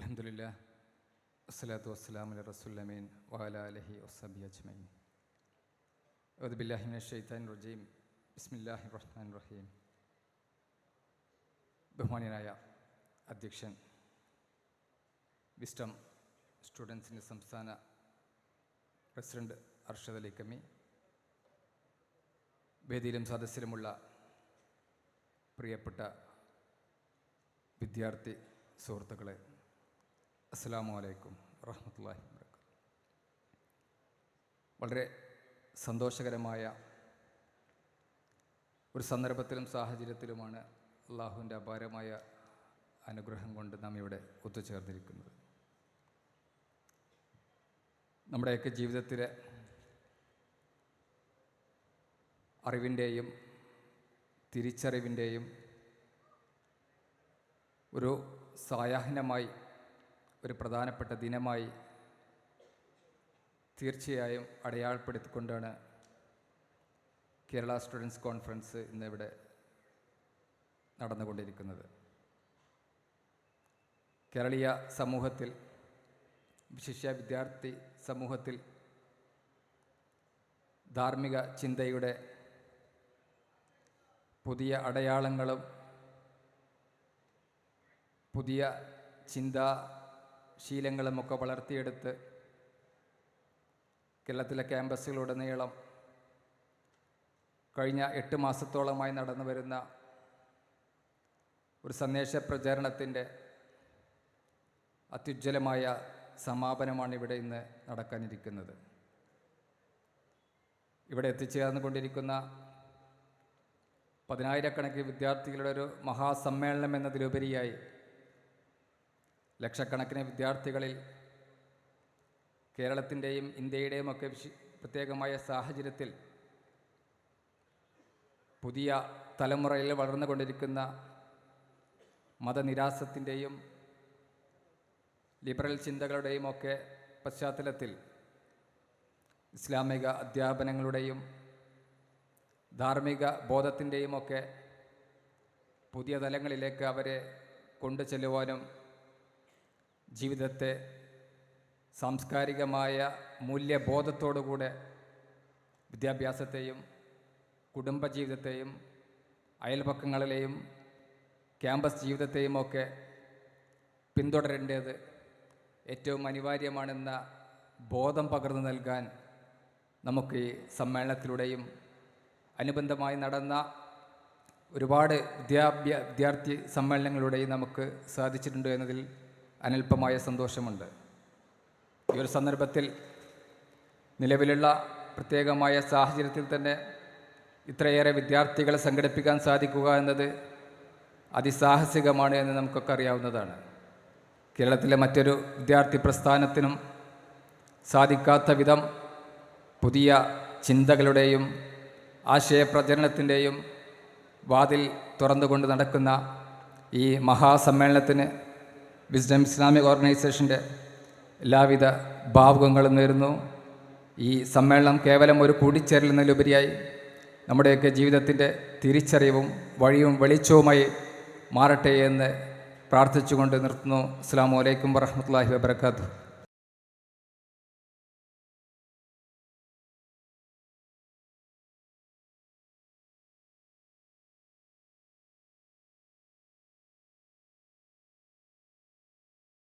അലഹമുല്ല അസ്സലാത്തു വസ്സലാമല റസുല്ലമീൻ വാല അലഹി വസബി അജ്മീൻ ഔദുബില്ലാഹിമിന ഷെയ്ത്താൻ റജീം. ബിസ്മില്ലാഹി റഹ്മാൻ റഹീം. ബഹുമാനിയനായ അധ്യക്ഷൻ വിസ്റ്റം സ്റ്റുഡൻസിന്റെ സംസ്ഥാന പ്രസിഡന്റ് അർഷദ് അലി കമ്മി വേദിയിലും സദസ്സിലുമുള്ള പ്രിയപ്പെട്ട വിദ്യാർത്ഥി സുഹൃത്തുക്കളെ അസ്സാമു അലൈക്കും വറഹമത്തല്ലാഹി വാബർക്കാത്തു വളരെ സന്തോഷകരമായ ഒരു സന്ദർഭത്തിലും സാഹചര്യത്തിലുമാണ് അള്ളാഹുവിന്റെ അപാരമായ അനുഗ്രഹം കൊണ്ട് നാം ഇവിടെ ഒത്തുചേർന്നിരിക്കുന്നത്. നമ്മുടെയൊക്കെ ജീവിതത്തിലെ അറിവിന്റെയും തിരിച്ചറിവിന്റെയും ഒരു സായാഹ്നമായി ഒരു പ്രധാനപ്പെട്ട ദിനമായി തീർച്ചയായും അടയാളപ്പെടുത്തിക്കൊണ്ടാണ് കേരള സ്റ്റുഡൻസ് കോൺഫറൻസ് ഇന്നിവിടെ നടന്നുകൊണ്ടിരിക്കുന്നത്. കേരളീയ സമൂഹത്തിൽ വിശിഷ്യ വിദ്യാർത്ഥി സമൂഹത്തിൽ ധാർമ്മിക ചിന്തയുടെ പുതിയ അടയാളങ്ങളും പുതിയ ചിന്താശീലങ്ങളുമൊക്കെ വളർത്തിയെടുത്ത് കേരളത്തിലെ ക്യാമ്പസുകളുടനീളം കഴിഞ്ഞ എട്ട് മാസത്തോളമായി നടന്നു വരുന്ന ഒരു സന്ദേശ പ്രചാരണത്തിന്റെ അത്യുജ്വലമായ സമാപനമാണ് ഇവിടെ ഇന്ന് നടക്കാനിരിക്കുന്നത്. ഇവിടെ എത്തിച്ചേർന്നുകൊണ്ടിരിക്കുന്ന പതിനായിരക്കണക്കിന് വിദ്യാർത്ഥികളുടെ ഒരു മഹാസമ്മേളനം എന്നതിലുപരിയായി ലക്ഷക്കണക്കിന് വിദ്യാർത്ഥികളിൽ കേരളത്തിന്റെയും ഇന്ത്യയുടെയും ഒക്കെ പ്രത്യേകമായ സാഹചര്യത്തിൽ പുതിയ തലമുറയിൽ വളർന്നുകൊണ്ടിരിക്കുന്ന മതനിരാസത്തിന്റെയും ലിബറൽ ചിന്തകളുടെയും ഒക്കെ പശ്ചാത്തലത്തിൽ ഇസ്ലാമിക അധ്യാപനങ്ങളുടെയും ധാർമ്മിക ബോധത്തിന്റെയും ഒക്കെ പുതിയ തലങ്ങളിലേക്ക് അവരെ കൊണ്ടു ചെല്ലുവാനും ജീവിതത്തെ സാംസ്കാരികമായ മൂല്യബോധത്തോടുകൂടെ വിദ്യാഭ്യാസത്തെയും കുടുംബജീവിതത്തെയും അയൽപക്കങ്ങളിലെയും ക്യാമ്പസ് ജീവിതത്തെയും ഒക്കെ പിന്തുടരേണ്ടത് ഏറ്റവും അനിവാര്യമാണെന്ന ബോധം പകർന്നു നൽകാൻ നമുക്ക് ഈ സമ്മേളനത്തിലൂടെയും അനുബന്ധമായി നടന്ന ഒരുപാട് വിദ്യാഭ്യ വിദ്യാർത്ഥി സമ്മേളനങ്ങളിലൂടെയും നമുക്ക് സാധിച്ചിട്ടുണ്ട് എന്നതിൽ അനൽപമായ സന്തോഷമുണ്ട്. ഈ ഒരു സന്ദർഭത്തിൽ നിലവിലുള്ള പ്രത്യേകമായ സാഹചര്യത്തിൽ തന്നെ ഇത്രയേറെ വിദ്യാർത്ഥികളെ സംഘടിപ്പിക്കാൻ സാധിക്കുക എന്നത് അതിസാഹസികമാണ് എന്ന് നമുക്കൊക്കെ അറിയാവുന്നതാണ്. കേരളത്തിലെ മറ്റൊരു വിദ്യാർത്ഥി പ്രസ്ഥാനത്തിനും സാധിക്കാത്ത വിധം പുതിയ ചിന്തകളുടെയും ആശയപ്രചരണത്തിന്റെയും വാതിൽ തുറന്നുകൊണ്ട് നടക്കുന്ന ഈ മഹാസമ്മേളനത്തിന് വിസ്ഡം ഇസ്ലാമിക് ഓർഗനൈസേഷന്റെ എല്ലാവിധ ഭാവുകങ്ങളും നേരുന്നു. ഈ സമ്മേളനം കേവലം ഒരു കൂടിച്ചേരൽ എന്നതിലുപരിയായി നമ്മുടെയൊക്കെ ജീവിതത്തിന്റെ തിരിച്ചറിവും വഴിയും വെളിച്ചവുമായി മാറട്ടെ എന്ന് പ്രാർത്ഥിച്ചുകൊണ്ട് നിർത്തുന്നു. അസ്സാം വലൈക്കും വറഹമത്തല്ലാഹി വാബർക്കാത്തു